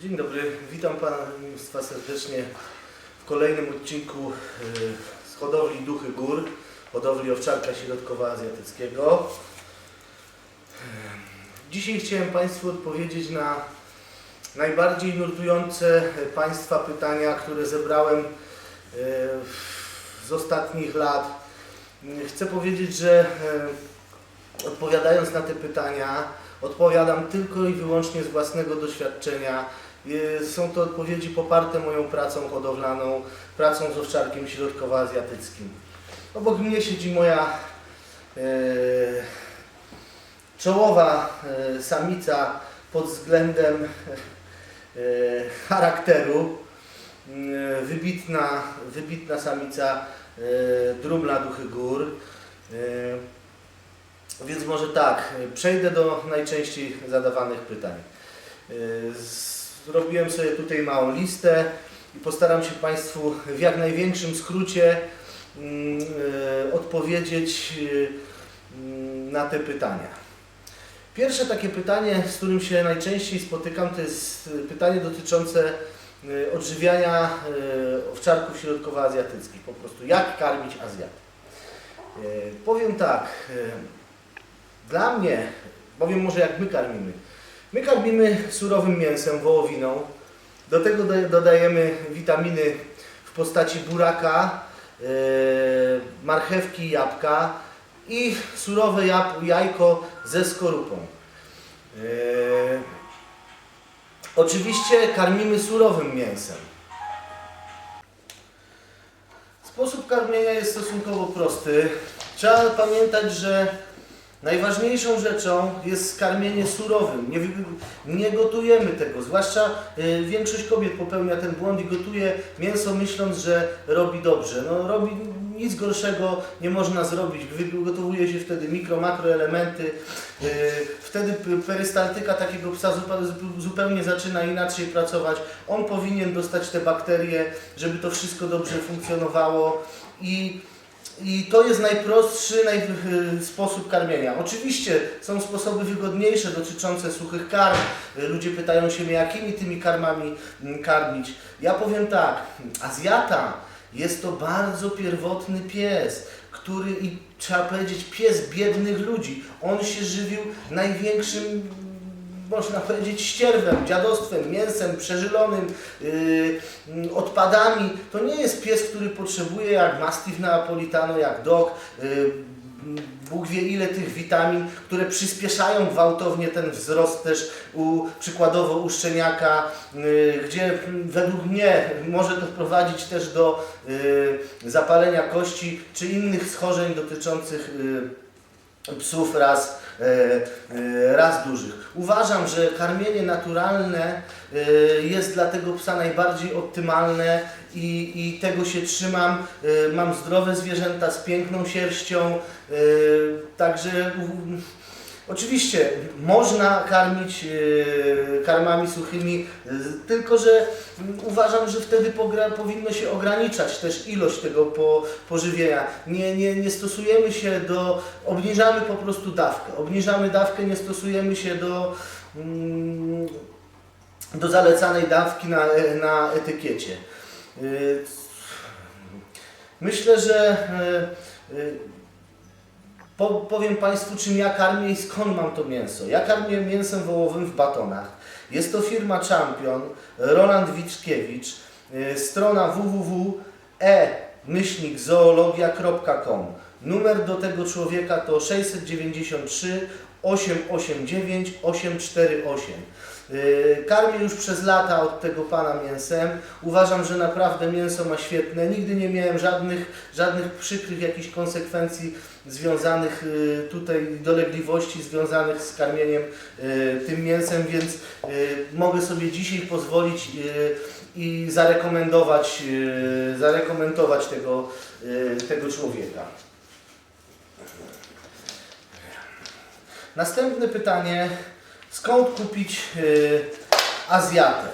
Dzień dobry, witam Państwa serdecznie w kolejnym odcinku y, z hodowli Duchy Gór, hodowli owczarka środkowoazjatyckiego. Y, Dzisiaj chciałem Państwu odpowiedzieć na najbardziej nurtujące Państwa pytania, które zebrałem y, z ostatnich lat. Chcę powiedzieć, że odpowiadając na te pytania, odpowiadam tylko i wyłącznie z własnego doświadczenia. Y, Są to odpowiedzi poparte moją pracą hodowlaną, pracą z owczarkiem środkowoazjatyckim. Obok mnie siedzi moja e, czołowa e, samica pod względem e, charakteru. E, wybitna, wybitna samica e, drumla duchy gór. E, więc może tak, przejdę do najczęściej zadawanych pytań. E, Zrobiłem sobie tutaj małą listę i postaram się Państwu w jak największym skrócie mm, e, odpowiedzieć e, na te pytania. Pierwsze takie pytanie, z którym się najczęściej spotykam, to jest pytanie dotyczące e, odżywiania owczarków środkowoazjatyckich. Po prostu jak karmić Azjat. E, Powiem tak, dla mnie, powiem może jak my karmimy. My karmimy surowym mięsem, wołowiną. Do tego doda- dodajemy witaminy w postaci buraka, e, marchewki jabłka i surowe jajko ze skorupą. E, oczywiście karmimy surowym mięsem. Sposób karmienia jest stosunkowo prosty. Trzeba pamiętać, że najważniejszą rzeczą jest karmienie surowym. Nie, nie gotujemy tego, zwłaszcza y, większość kobiet popełnia ten błąd i gotuje mięso myśląc, że robi dobrze. No robi nic gorszego nie można zrobić. Wygotowuje się wtedy mikro, makroelementy. Y, wtedy perystaltyka takiego psa zupełnie zaczyna inaczej pracować. On powinien dostać te bakterie, żeby to wszystko dobrze funkcjonowało i i to jest najprostszy naj, y, sposób karmienia. Oczywiście są sposoby wygodniejsze dotyczące suchych karm. Y, Ludzie pytają się mnie, jakimi tymi karmami karmić. Ja powiem tak, Azjata jest to bardzo pierwotny pies, który i trzeba powiedzieć pies biednych ludzi. On się żywił największym można powiedzieć ścierwem, dziadostwem, mięsem przeżylonym, yy, odpadami. To nie jest pies, który potrzebuje jak Mastiff Neapolitano, jak Dog, yy, Bóg wie ile tych witamin, które przyspieszają gwałtownie ten wzrost też u, przykładowo u szczeniaka, yy, gdzie według mnie może to prowadzić też do yy, zapalenia kości czy innych schorzeń dotyczących yy, psów raz, e, e, raz dużych. Uważam, że karmienie naturalne e, jest dla tego psa najbardziej optymalne i, i tego się trzymam. Mam zdrowe zwierzęta z piękną sierścią, także Oczywiście można karmić e, karmami suchymi, e, tylko że uważam, że wtedy powinno się ograniczać też ilość tego po, pożywienia. Nie, nie, nie stosujemy się do, obniżamy po prostu dawkę. Obniżamy dawkę, nie stosujemy się do, mm, do zalecanej dawki na, na etykiecie. E, Myślę, że e, e, po, powiem Państwu, czym ja karmię i skąd mam to mięso. Ja karmię mięsem wołowym w batonach. Jest to firma Champion, Roland Wiczkiewicz, y, strona www.e-zoologia.com. Numer do tego człowieka to 693 889 848. Yy, Karmię już przez lata od tego pana mięsem. Uważam, że naprawdę mięso ma świetne. Nigdy nie miałem żadnych, żadnych przykrych jakichś konsekwencji związanych yy, tutaj, dolegliwości związanych z karmieniem yy, tym mięsem, więc mogę sobie dzisiaj pozwolić i zarekomendować, zarekomendować tego, tego człowieka. Następne pytanie. Skąd kupić yy, Azjatę?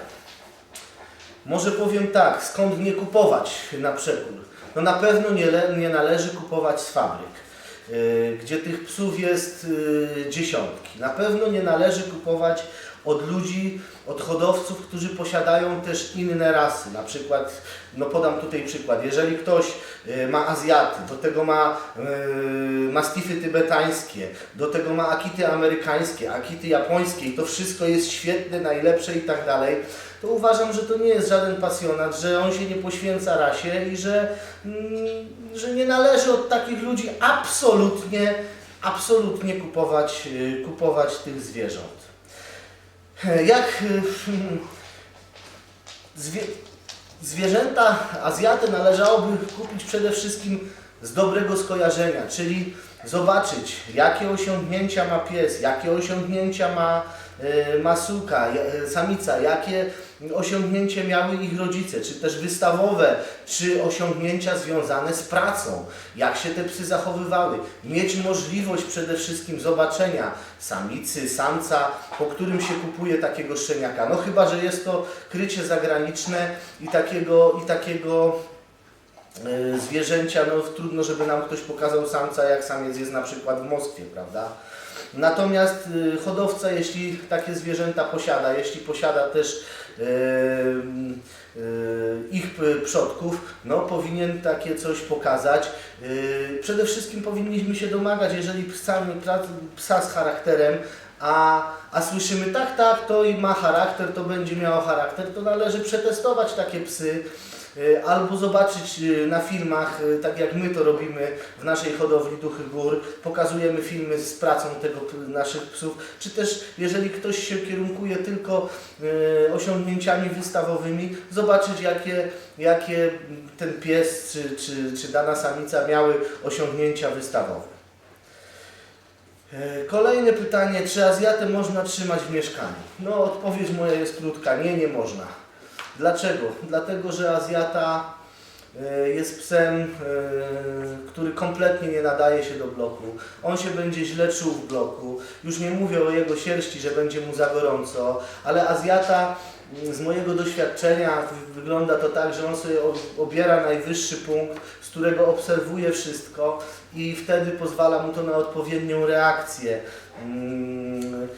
Może powiem tak, skąd nie kupować na przekór? No na pewno nie, nie należy kupować z fabryk, yy, gdzie tych psów jest yy, dziesiątki. Na pewno nie należy kupować od ludzi, od hodowców, którzy posiadają też inne rasy. Na przykład, no podam tutaj przykład, jeżeli ktoś y, ma Azjaty, do tego ma y, mastify tybetańskie, do tego ma akity amerykańskie, akity japońskie i to wszystko jest świetne, najlepsze i tak dalej, to uważam, że to nie jest żaden pasjonat, że on się nie poświęca rasie i że, mm, że nie należy od takich ludzi absolutnie, absolutnie kupować, y, kupować tych zwierząt. Jak y, zwie, zwierzęta Azjaty należałoby kupić przede wszystkim z dobrego skojarzenia, czyli zobaczyć, jakie osiągnięcia ma pies, jakie osiągnięcia ma, y, ma suka, ja- y, samica, jakie osiągnięcie miały ich rodzice, czy też wystawowe, czy osiągnięcia związane z pracą, jak się te psy zachowywały, mieć możliwość przede wszystkim zobaczenia samicy, samca, po którym się kupuje takiego szczeniaka. No chyba, że jest to krycie zagraniczne i takiego, i takiego e, zwierzęcia, no trudno, żeby nam ktoś pokazał samca, jak samiec jest na przykład w Moskwie, prawda? Natomiast y, hodowca, jeśli takie zwierzęta posiada, jeśli posiada też y, y, ich przodków, no powinien takie coś pokazać. Przede wszystkim powinniśmy się domagać, jeżeli psa, psa z charakterem, a, a słyszymy tak, tak, to i ma charakter, to będzie miało charakter, to należy przetestować takie psy. Y, Albo zobaczyć y, na filmach, y, tak jak my to robimy w naszej hodowli Duchy Gór, pokazujemy filmy z pracą tego naszych psów, czy też jeżeli ktoś się kierunkuje tylko osiągnięciami wystawowymi, zobaczyć jakie, jakie ten pies czy, czy, czy dana samica miały osiągnięcia wystawowe. E, Kolejne pytanie, czy Azjatę można trzymać w mieszkaniu? No odpowiedź moja jest krótka, nie, nie można. Dlaczego? Dlatego, że Azjata e, jest psem, e, który kompletnie nie nadaje się do bloku. On się będzie źle czuł w bloku. Już nie mówię o jego sierści, że będzie mu za gorąco, ale Azjata mm, z mojego doświadczenia wy- wygląda to tak, że on sobie obiera najwyższy punkt, z którego obserwuje wszystko i wtedy pozwala mu to na odpowiednią reakcję. Mm,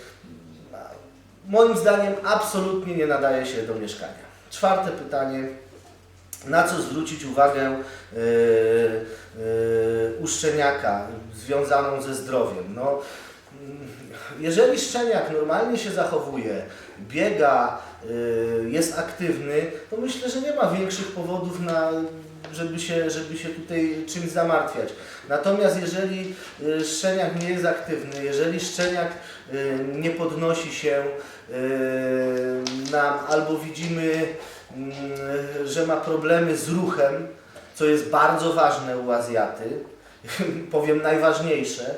Moim zdaniem absolutnie nie nadaje się do mieszkania. Czwarte pytanie. Na co zwrócić uwagę yy, yy, u szczeniaka związaną ze zdrowiem? No, jeżeli szczeniak normalnie się zachowuje, biega, yy, jest aktywny, to myślę, że nie ma większych powodów na żeby się, żeby się tutaj czymś zamartwiać. Natomiast jeżeli szczeniak nie jest aktywny, jeżeli szczeniak nie podnosi się nam, albo widzimy, mm, że ma problemy z ruchem, co jest bardzo ważne u Azjaty, powiem najważniejsze,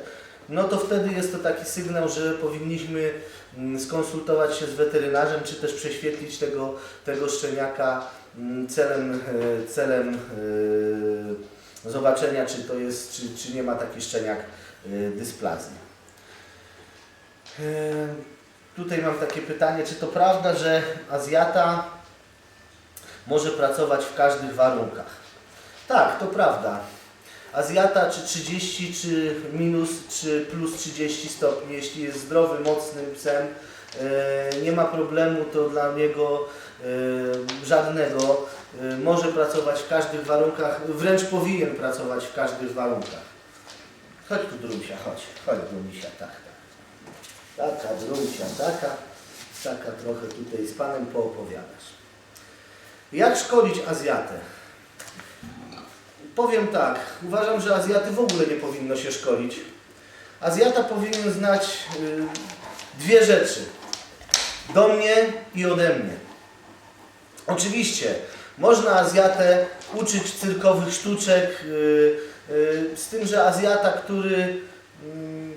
no to wtedy jest to taki sygnał, że powinniśmy mm, skonsultować się z weterynarzem, czy też prześwietlić tego, tego szczeniaka mm, celem, e, celem e, zobaczenia, czy to jest, czy, czy nie ma taki szczeniak e, dysplazji. Tutaj mam takie pytanie, czy to prawda, że Azjata może pracować w każdych warunkach? Tak, to prawda. Azjata czy 30, czy minus, czy plus 30 stopni, jeśli jest zdrowy, mocnym psem, e, nie ma problemu, to dla niego e, żadnego. E, Może pracować w każdych warunkach, wręcz powinien pracować w każdych warunkach. Chodź tu Drumsia, chodź, chodź Drumsia, tak. Taka Drumsia, taka, taka trochę tutaj z Panem poopowiadasz. Jak szkolić Azjatę? Powiem tak, uważam, że Azjaty w ogóle nie powinno się szkolić. Azjata powinien znać y, dwie rzeczy. Do mnie i ode mnie. Oczywiście, można Azjatę uczyć cyrkowych sztuczek, y, y, z tym, że Azjata, który mm,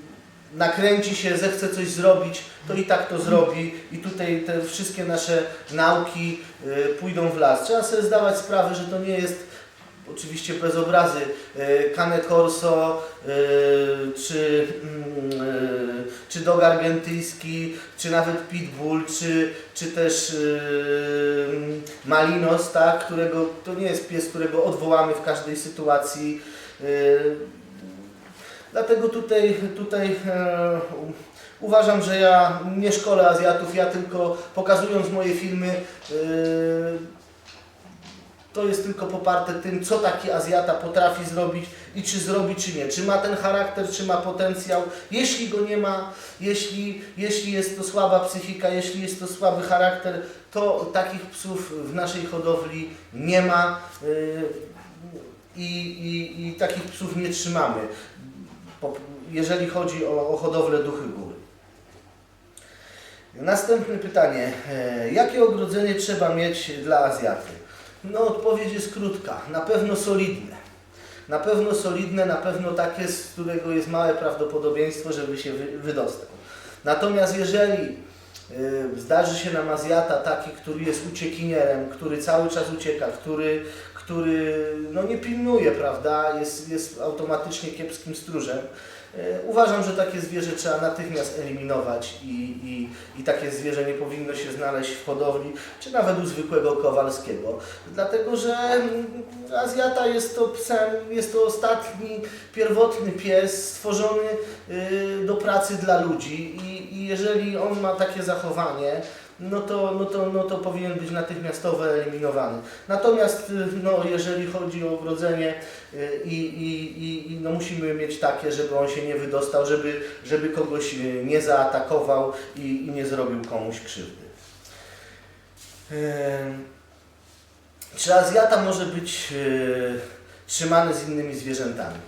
nakręci się, zechce coś zrobić, to i tak to zrobi i tutaj te wszystkie nasze nauki y, pójdą w las. Trzeba sobie zdawać sprawę, że to nie jest oczywiście bez obrazy, y, Cane Corso, y, czy, mm, y, czy dog argentyński, czy nawet pitbull, czy, czy też y, Malinos, tak, którego, to nie jest pies, którego odwołamy w każdej sytuacji. Dlatego tutaj, tutaj e, uważam, że ja nie szkolę Azjatów, ja tylko pokazując moje filmy, e, to jest tylko poparte tym, co taki Azjata potrafi zrobić i czy zrobi, czy nie. Czy ma ten charakter, czy ma potencjał. Jeśli go nie ma, jeśli, jeśli jest to słaba psychika, jeśli jest to słaby charakter, to takich psów w naszej hodowli nie ma yy, i, i, takich psów nie trzymamy, jeżeli chodzi o, o hodowlę duchy góry. Następne pytanie. E, Jakie ogrodzenie trzeba mieć dla Azjaty? No odpowiedź jest krótka. Na pewno solidne. Na pewno solidne, na pewno takie, z którego jest małe prawdopodobieństwo, żeby się wy, wydostał. Natomiast jeżeli y, zdarzy się nam Azjata taki, który jest uciekinierem, który cały czas ucieka, który, który no nie pilnuje, prawda, jest, jest automatycznie kiepskim stróżem, y, uważam, że takie zwierzę trzeba natychmiast eliminować i, i, i takie zwierzę nie powinno się znaleźć w hodowli, czy nawet u zwykłego Kowalskiego. Dlatego, że mm, Azjata jest to psem, jest to ostatni, pierwotny pies stworzony y, do pracy dla ludzi i, i jeżeli on ma takie zachowanie, no to, no, to, no to powinien być natychmiastowo eliminowany. Natomiast y, no, jeżeli chodzi o urodzenie y, i, i, i, i no, musimy mieć takie, żeby on się nie wydostał, żeby, żeby kogoś y, nie zaatakował i, i nie zrobił komuś krzywdy. Czy Azjata może być trzymany z innymi zwierzętami?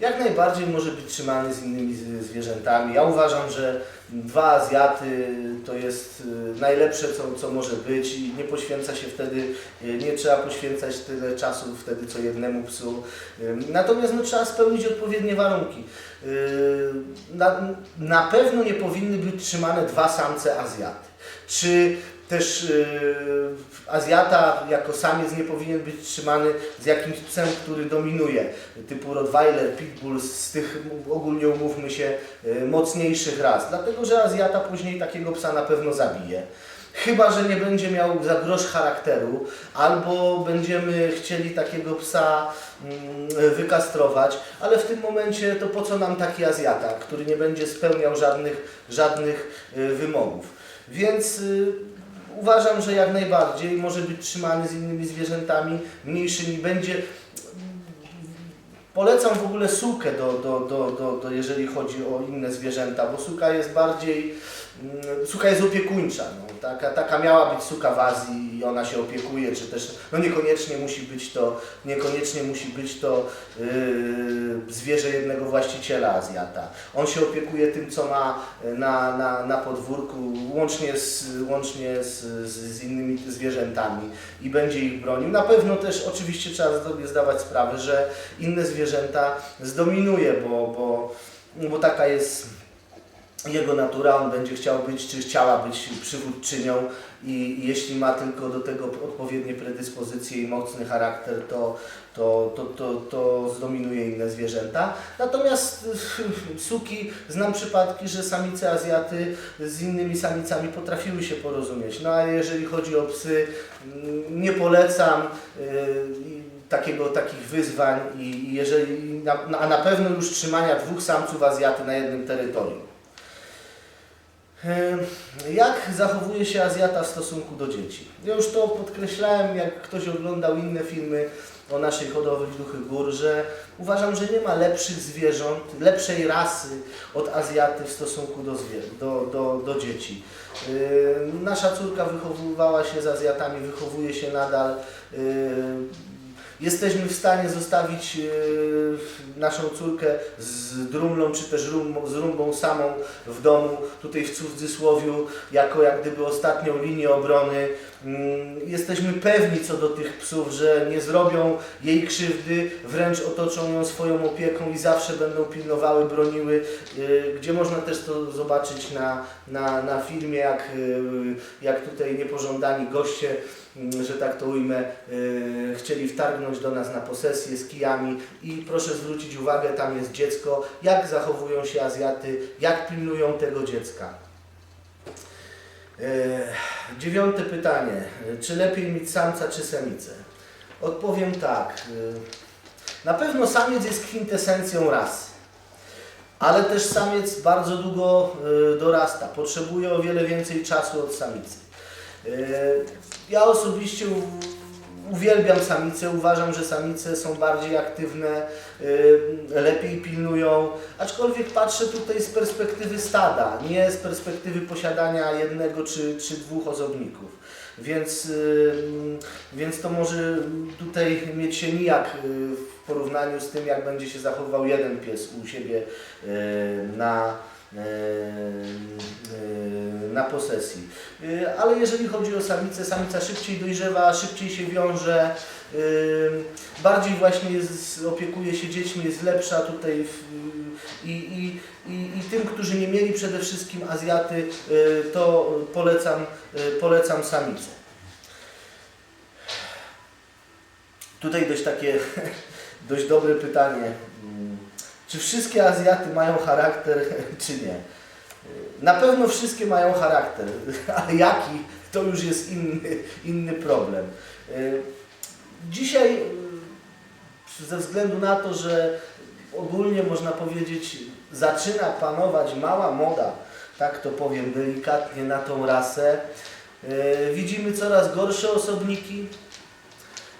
Jak najbardziej może być trzymany z innymi zwierzętami. Ja uważam, że dwa Azjaty to jest y, najlepsze, co, co może być i nie poświęca się wtedy, y, nie trzeba poświęcać tyle czasu wtedy, co jednemu psu. Y, Natomiast no, trzeba spełnić odpowiednie warunki. Na, na pewno nie powinny być trzymane dwa samce Azjaty. Czy też y, Azjata jako samiec nie powinien być trzymany z jakimś psem, który dominuje, typu Rottweiler, Pitbull, z tych ogólnie umówmy się y, mocniejszych ras, dlatego że Azjata później takiego psa na pewno zabije. Chyba, że nie będzie miał za grosz charakteru, albo będziemy chcieli takiego psa mm, wykastrować, ale w tym momencie to po co nam taki Azjata, który nie będzie spełniał żadnych, żadnych y, wymogów. Więc uważam, że jak najbardziej może być trzymany z innymi zwierzętami mniejszymi. Będzie Polecam w ogóle sukę, do, do, do, do, do, jeżeli chodzi o inne zwierzęta, bo suka jest bardziej, suka jest opiekuńcza. No. Taka, taka miała być suka w Azji i ona się opiekuje, czy też, no niekoniecznie musi być to, niekoniecznie musi być to yy, zwierzę jednego właściciela Azjata. On się opiekuje tym, co ma na, na, na podwórku, łącznie, z, łącznie z, z innymi zwierzętami i będzie ich bronił. Na pewno też oczywiście trzeba sobie zdawać sprawę, że inne zwierzęta zdominuje, bo, bo, bo taka jest jego natura, on będzie chciał być, czy chciała być przywódczynią i, jeśli ma tylko do tego odpowiednie predyspozycje i mocny charakter, to, to, to, to, to zdominuje inne zwierzęta. Natomiast suki, znam przypadki, że samice Azjaty z innymi samicami potrafiły się porozumieć. No a jeżeli chodzi o psy, mm, nie polecam y, takiego, takich wyzwań i jeżeli, a na pewno już trzymania dwóch samców Azjaty na jednym terytorium. Jak zachowuje się Azjata w stosunku do dzieci? Ja już to podkreślałem, jak ktoś oglądał inne filmy o naszej hodowli duchy gór, że uważam, że nie ma lepszych zwierząt, lepszej rasy od Azjaty w stosunku do, do, do, do dzieci. Nasza córka wychowywała się z Azjatami, wychowuje się nadal. Jesteśmy w stanie zostawić yy, naszą córkę z drumlą, czy też z rumbą samą w domu, tutaj w cudzysłowiu, jako jak gdyby ostatnią linię obrony. Mm, Jesteśmy pewni co do tych psów, że nie zrobią jej krzywdy, wręcz otoczą ją swoją opieką i zawsze będą pilnowały, broniły, yy, gdzie można też to zobaczyć na, na, na filmie, jak, yy, jak tutaj niepożądani goście że tak to ujmę, yy, chcieli wtargnąć do nas na posesję z kijami i proszę zwrócić uwagę, tam jest dziecko, jak zachowują się Azjaty, jak pilnują tego dziecka. Yy, dziewiąte pytanie. Czy lepiej mieć samca czy samicę? Odpowiem tak. Yy, na pewno samiec jest kwintesencją rasy. ale też samiec bardzo długo y, dorasta, potrzebuje o wiele więcej czasu od samicy. Ja osobiście uwielbiam samice, uważam, że samice są bardziej aktywne, y, lepiej pilnują, aczkolwiek patrzę tutaj z perspektywy stada, nie z perspektywy posiadania jednego czy, czy dwóch osobników. Więc, y, więc to może tutaj mieć się nijak y, w porównaniu z tym, jak będzie się zachowywał jeden pies u siebie na, na posesji. Y, Ale jeżeli chodzi o samicę, samica szybciej dojrzewa, szybciej się wiąże, bardziej właśnie jest, opiekuje się dziećmi, jest lepsza tutaj w, i, i, i, i tym, którzy nie mieli przede wszystkim Azjaty, to polecam, polecam samicę. Tutaj dość takie, dość dobre pytanie. Mm, Czy wszystkie Azjaty mają charakter, czy nie? Na pewno wszystkie mają charakter, ale jaki, to już jest inny, inny problem. Dzisiaj y, ze względu na to, że ogólnie można powiedzieć zaczyna panować mała moda, tak to powiem delikatnie, na tą rasę, y, widzimy coraz gorsze osobniki.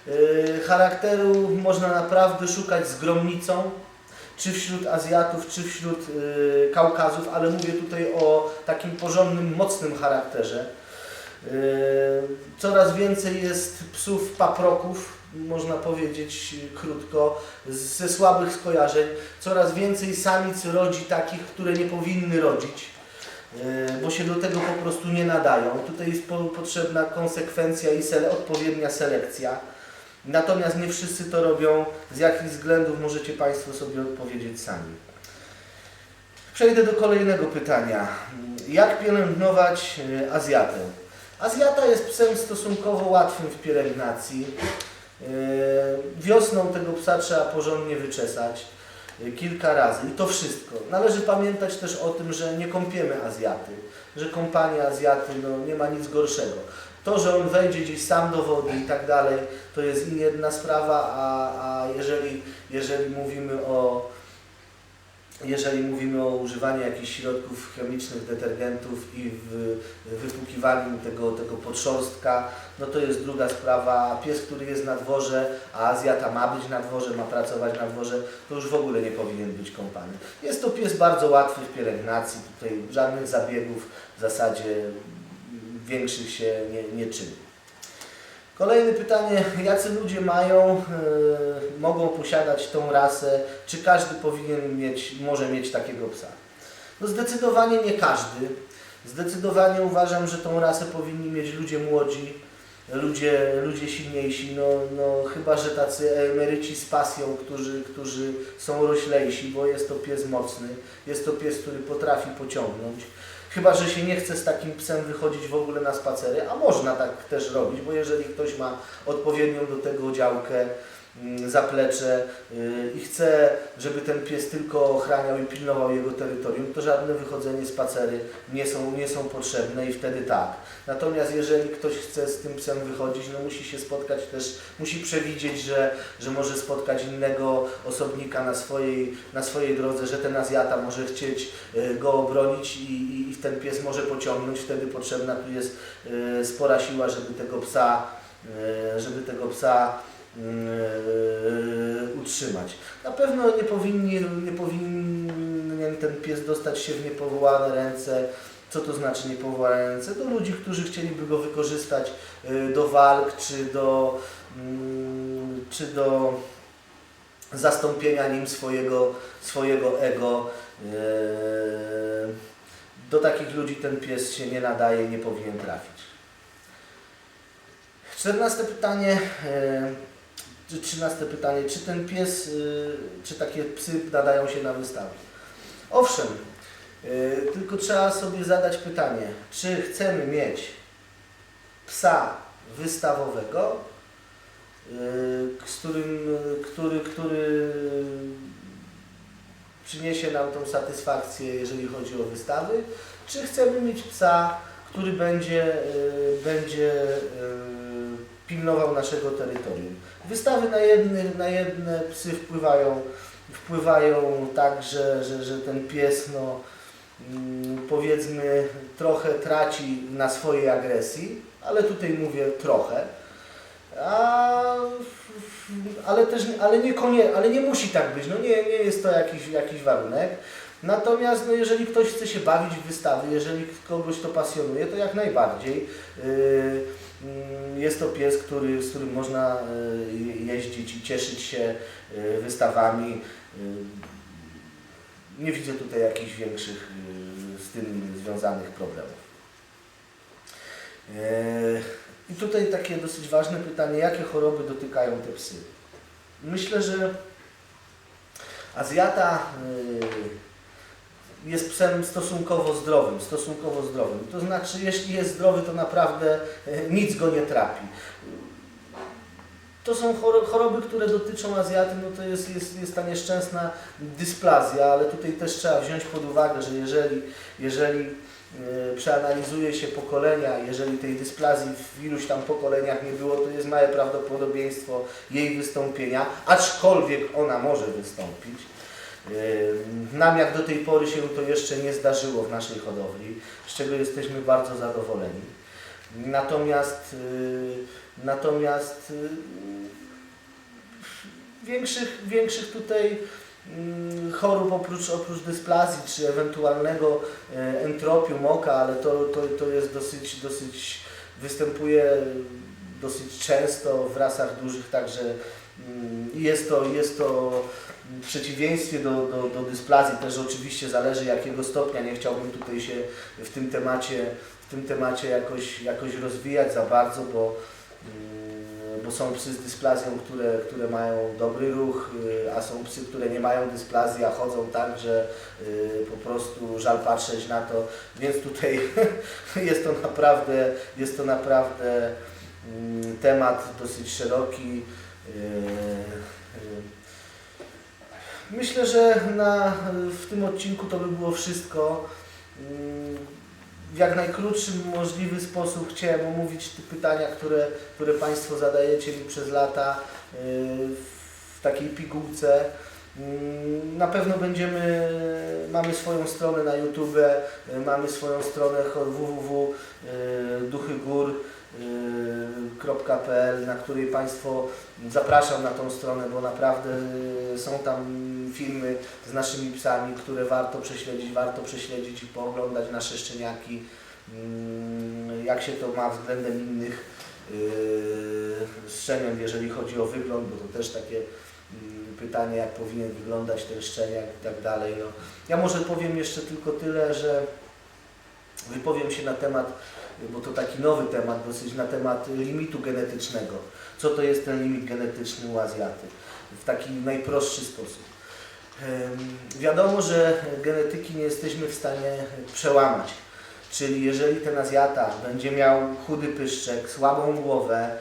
Y, Charakteru można naprawdę szukać z gromnicą, czy wśród Azjatów, czy wśród y, Kaukazów, ale mówię tutaj o takim porządnym, mocnym charakterze. Y, Coraz więcej jest psów paproków, można powiedzieć krótko, ze słabych skojarzeń. Coraz więcej samic rodzi takich, które nie powinny rodzić, y, bo się do tego po prostu nie nadają. Tutaj jest po, potrzebna konsekwencja i odpowiednia selekcja. Natomiast nie wszyscy to robią. Z jakich względów możecie Państwo sobie odpowiedzieć sami. Przejdę do kolejnego pytania. Jak pielęgnować y, Azjatę? Azjata jest psem stosunkowo łatwym w pielęgnacji. Y, Wiosną tego psa trzeba porządnie wyczesać kilka razy i to wszystko. Należy pamiętać też o tym, że nie kąpiemy Azjaty, że kąpanie Azjaty no, nie ma nic gorszego. To, że on wejdzie gdzieś sam do wody i tak dalej, to jest jedna sprawa, a, a jeżeli, jeżeli mówimy o jeżeli mówimy o używaniu jakichś środków chemicznych, detergentów i w wypłukiwaniu tego, tego podszorstka, no to jest druga sprawa. Pies, który jest na dworze, a Azjata ma być na dworze, ma pracować na dworze, to już w ogóle nie powinien być kąpany. Jest to pies bardzo łatwy w pielęgnacji, tutaj żadnych zabiegów w zasadzie większych się nie, nie czyni. Kolejne pytanie, jacy ludzie mają, e, mogą posiadać tą rasę, czy każdy powinien mieć, może mieć takiego psa? No zdecydowanie nie każdy. Zdecydowanie uważam, że tą rasę powinni mieć ludzie młodzi, ludzie, ludzie silniejsi, no, no chyba, że tacy emeryci z pasją, którzy, którzy są roślejsi, bo jest to pies mocny, jest to pies, który potrafi pociągnąć. Chyba, że się nie chce z takim psem wychodzić w ogóle na spacery, a można tak też robić, bo jeżeli ktoś ma odpowiednią do tego działkę, zaplecze yy, i chce, żeby ten pies tylko ochraniał i pilnował jego terytorium, to żadne wychodzenie spacery nie są, nie są potrzebne i wtedy tak. Natomiast jeżeli ktoś chce z tym psem wychodzić, no musi się spotkać też, musi przewidzieć, że, że może spotkać innego osobnika na swojej, na swojej drodze, że ten Azjata może chcieć y, go obronić i, i, i ten pies może pociągnąć, wtedy potrzebna tu jest y, spora siła, żeby tego psa, y, żeby tego psa y, utrzymać. Na pewno nie, powinni, nie powinien ten pies dostać się w niepowołane ręce. Co to znaczy niepowołane ręce? Do ludzi, którzy chcieliby go wykorzystać y, do walk, czy do, mm, czy do zastąpienia nim swojego, swojego ego. Yy, Do takich ludzi ten pies się nie nadaje, nie powinien trafić. Czternaste pytanie, trzynaste pytanie, czy ten pies, yy, czy takie psy nadają się na wystawę? Owszem, yy, tylko trzeba sobie zadać pytanie, czy chcemy mieć psa wystawowego, yy, z którym, który, który przyniesie nam tą satysfakcję, jeżeli chodzi o wystawy, czy chcemy mieć psa, który będzie, y, będzie y, pilnował naszego terytorium. Wystawy na jedne, na jedne psy wpływają wpływają tak, że, że, że ten pies no, mm, powiedzmy trochę traci na swojej agresji, ale tutaj mówię trochę. A, ale też ale niekoniecznie, ale nie musi tak być, no nie, nie jest to jakiś, jakiś warunek. Natomiast no, jeżeli ktoś chce się bawić w wystawy, jeżeli kogoś to pasjonuje, to jak najbardziej. Yy, jest to pies, który, z którym można yy, jeździć i cieszyć się yy, wystawami. Yy, Nie widzę tutaj jakichś większych z tym związanych problemów. I tutaj takie dosyć ważne pytanie, jakie choroby dotykają te psy? Myślę, że Azjata jest psem stosunkowo zdrowym, stosunkowo zdrowym. To znaczy, jeśli jest zdrowy, to naprawdę yy, nic go nie trapi. To są choro- choroby, które dotyczą Azjaty, no to jest, jest, jest ta nieszczęsna dysplazja, ale tutaj też trzeba wziąć pod uwagę, że jeżeli, jeżeli yy, przeanalizuje się pokolenia, jeżeli tej dysplazji w iluś tam pokoleniach nie było, to jest małe prawdopodobieństwo jej wystąpienia, aczkolwiek ona może wystąpić. Yy, Nam jak do tej pory się to jeszcze nie zdarzyło w naszej hodowli, z czego jesteśmy bardzo zadowoleni. Natomiast, yy, natomiast yy, większych, większych tutaj chorób oprócz, oprócz dysplazji czy ewentualnego entropium oka, ale to, to, to jest dosyć, dosyć występuje dosyć często w rasach dużych, także mm, jest to, jest to w przeciwieństwie do, do, do dysplazji też oczywiście zależy jakiego stopnia, nie chciałbym tutaj się w tym temacie, w tym temacie jakoś, jakoś rozwijać za bardzo, bo, mm, bo są psy z dysplazją, które, które mają dobry ruch, y, a są psy, które nie mają dysplazji, a chodzą tak, że y, po prostu żal patrzeć na to, więc tutaj jest to naprawdę, jest to naprawdę mm, temat dosyć szeroki. Y, y, Myślę, że na, w tym odcinku to by było wszystko. Mm, W jak najkrótszym możliwy sposób chciałem omówić te pytania, które, które Państwo zadajecie mi przez lata y, w takiej pigułce. Mm, Na pewno będziemy, mamy swoją stronę na YouTube, y, mamy swoją stronę www.duchygór.pl, na której Państwo zapraszam na tą stronę, bo naprawdę y, są tam filmy z naszymi psami, które warto prześledzić, warto prześledzić i pooglądać nasze szczeniaki, mm, jak się to ma względem innych yy, szczeniąt, jeżeli chodzi o wygląd, bo to też takie mm, pytanie, jak powinien wyglądać ten szczeniak i tak dalej. No. Ja może powiem jeszcze tylko tyle, że wypowiem się na temat, bo to taki nowy temat, dosyć na temat limitu genetycznego. Co to jest ten limit genetyczny u Azjaty? W taki najprostszy sposób. Wiadomo, że genetyki nie jesteśmy w stanie przełamać. Czyli jeżeli ten Azjata będzie miał chudy pyszczek, słabą głowę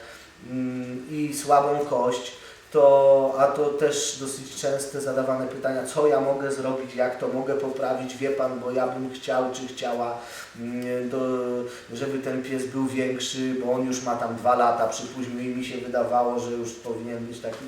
mm, i słabą kość, to, a to też dosyć częste zadawane pytania, co ja mogę zrobić, jak to mogę poprawić, wie Pan, bo ja bym chciał czy chciała, mm, do, żeby ten pies był większy, bo on już ma tam dwa lata, przypuśćmy i mi się wydawało, że już powinien być taki.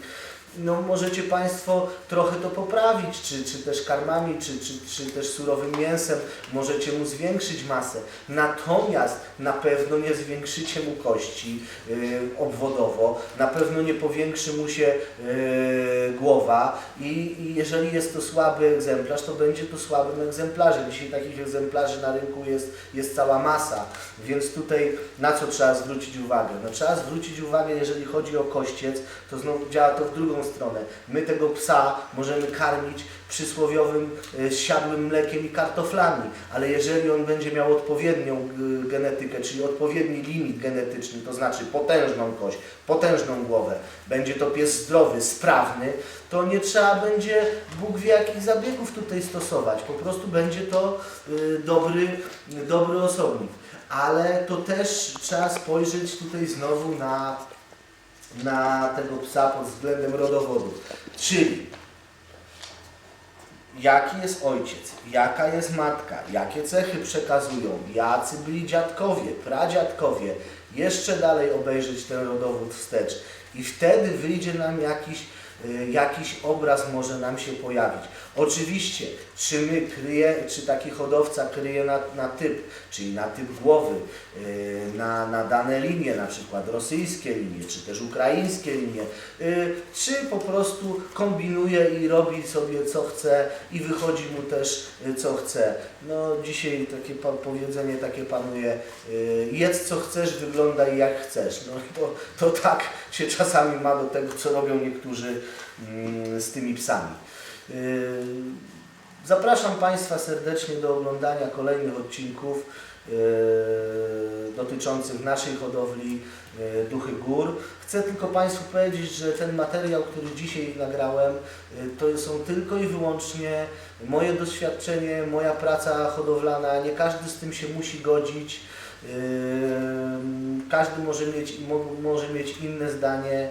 No możecie Państwo trochę to poprawić, czy, czy też karmami, czy, czy, czy też surowym mięsem, możecie mu zwiększyć masę. Natomiast na pewno nie zwiększycie mu kości yy, obwodowo, na pewno nie powiększy mu się yy, głowa i, i jeżeli jest to słaby egzemplarz, to będzie to słabym egzemplarzem. Dzisiaj takich egzemplarzy na rynku jest, jest cała masa, więc tutaj na co trzeba zwrócić uwagę? No trzeba zwrócić uwagę, jeżeli chodzi o kościec, to znowu działa to w drugą stronę. My tego psa możemy karmić przysłowiowym e, siadłym mlekiem i kartoflami, ale jeżeli on będzie miał odpowiednią g- genetykę, czyli odpowiedni limit genetyczny, to znaczy potężną kość, potężną głowę, będzie to pies zdrowy, sprawny, to nie trzeba będzie Bóg wie jakich zabiegów tutaj stosować. Po prostu będzie to y, dobry, dobry osobnik. Ale to też trzeba spojrzeć tutaj znowu na, na tego psa pod względem rodowodu. Czyli jaki jest ojciec, jaka jest matka, jakie cechy przekazują, jacy byli dziadkowie, pradziadkowie, jeszcze dalej obejrzeć ten rodowód wstecz i wtedy wyjdzie nam jakiś y, jakiś obraz może nam się pojawić. Oczywiście, czy my kryje, czy taki hodowca kryje na, na typ, czyli na typ głowy, y, na, na dane linie, na przykład rosyjskie linie, czy też ukraińskie linie, y, czy po prostu kombinuje i robi sobie co chce i wychodzi mu też y, co chce. No dzisiaj takie powiedzenie takie panuje, y, jedz co chcesz, wyglądaj jak chcesz. No to, to tak się czasami ma do tego, co robią niektórzy mm, z tymi psami. Y, Zapraszam Państwa serdecznie do oglądania kolejnych odcinków y, dotyczących naszej hodowli y, Duchy Gór. Chcę tylko Państwu powiedzieć, że ten materiał, który dzisiaj nagrałem, to są tylko i wyłącznie moje doświadczenie, moja praca hodowlana. Nie każdy z tym się musi godzić. Każdy może mieć, mo- może mieć inne zdanie.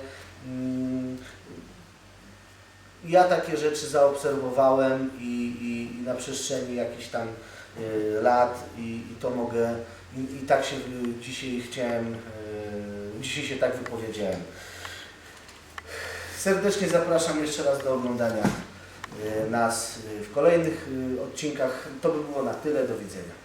Ja takie rzeczy zaobserwowałem i, i, i na przestrzeni jakichś tam y, lat i, i to mogę i, i tak się dzisiaj chciałem, y, dzisiaj się tak wypowiedziałem. Serdecznie zapraszam jeszcze raz do oglądania y, nas y, w kolejnych y, odcinkach. To by było na tyle. Do widzenia.